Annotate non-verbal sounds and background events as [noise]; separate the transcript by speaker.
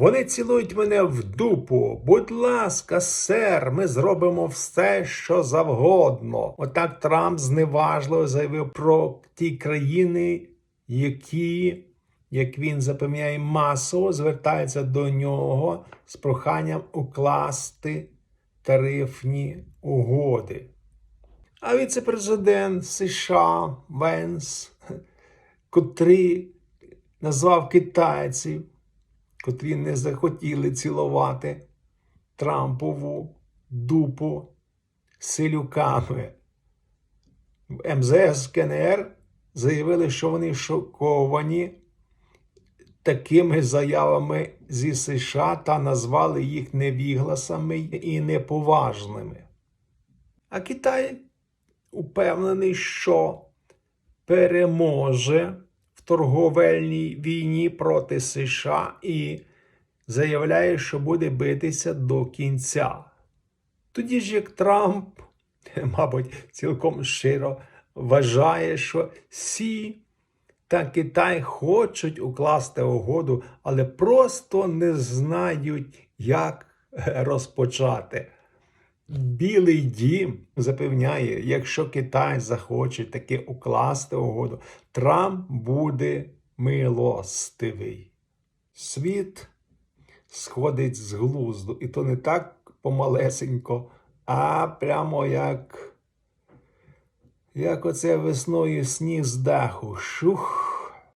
Speaker 1: Вони цілують мене в дупу. Будь ласка, сер, ми зробимо все, що завгодно. Отак Трамп зневажливо заявив про ті країни, які, як він запевняє, масово звертаються до нього з проханням укласти тарифні угоди. А віце-президент США Венс, котрий назвав китайців, котрі не захотіли цілувати Трампову дупу силюками. В МЗС КНР заявили, що вони шоковані такими заявами зі США та назвали їх невігласами і неповажними. А Китай упевнений, що переможе торговельній війні проти США і заявляє, що буде битися до кінця. Тоді ж як Трамп, [laughs] мабуть, цілком щиро вважає, що Сі та Китай хочуть укласти угоду, але просто не знають, як [laughs] розпочати. Білий дім запевняє, якщо Китай захоче таки укласти угоду, Трамп буде милостивий. Світ сходить з глузду, і то не так помалесенько, а прямо як, як оце весною сніг з даху. Шух.